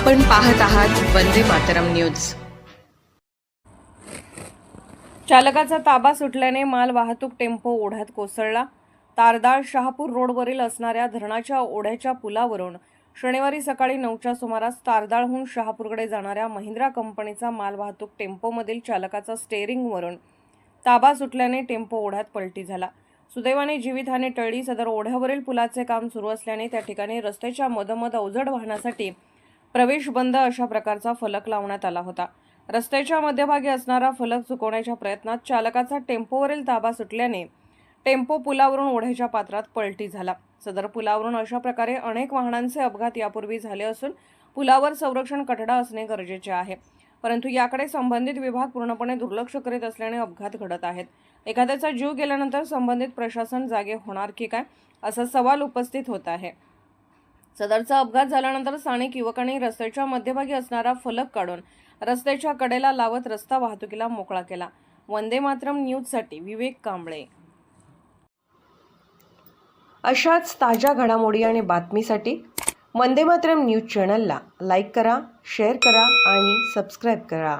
आपण पाहत आहात वंदे मातरम न्यूज. चालकाचा ताबा सुटल्याने माल वाहतूक टेम्पो ओढ्यात कोसळला. तारदाळ शहापूर रोडवरील असणाऱ्या धरणाच्या ओढ्याच्या पुलावरून शनिवारी सकाळी नऊच्या सुमारास तारदाळहून शहापूरकडे जाणाऱ्या महिंद्रा कंपनीचा माल वाहतूक टेम्पोमधील चालकाचा स्टेअरिंगवरून ताबा सुटल्याने टेम्पो ओढ्यात पलटी झाला. सुदैवाने जीवितहानी टळली. सदर ओढ्यावरील पुलाचे काम सुरू असल्याने त्या ठिकाणी रस्त्याच्या मधोमध अवजड वाहनासाठी प्रवेश बंद अशा प्रकारचा फलक लावण्यात आला होता. रस्त्याच्या मध्यभागी असणारा फलक चुकवण्याच्या प्रयत्नात चालकाचा टेम्पोवरील ताबा सुटल्याने टेम्पो पुलावरून ओढ्याच्या पात्रात पलटी झाला. सदर पुलावरून अशा प्रकारे अनेक वाहनांचे अपघात यापूर्वी झाले असून पुलावर संरक्षण कठडा असणे गरजेचे आहे. परंतु याकडे संबंधित विभाग पूर्णपणे दुर्लक्ष करीत असल्याने अपघात घडत आहेत. एखाद्याचा जीव गेल्यानंतर संबंधित प्रशासन जागे होणार की काय? असा सवाल उपस्थित होत आहे. सदरचा अपघात झाल्यानंतर स्थानिक युवकांनी रस्त्याच्या मध्यभागी असणारा फलक काढून रस्त्याच्या कडेला लावत रस्ता वाहतुकीला मोकळा केला. वंदे मातरम न्यूजसाठी विवेक कांबळे. अशाच ताज्या घडामोडी आणि बातमीसाठी वंदे मातरम न्यूज चॅनलला लाईक करा शेअर करा आणि सबस्क्राईब करा.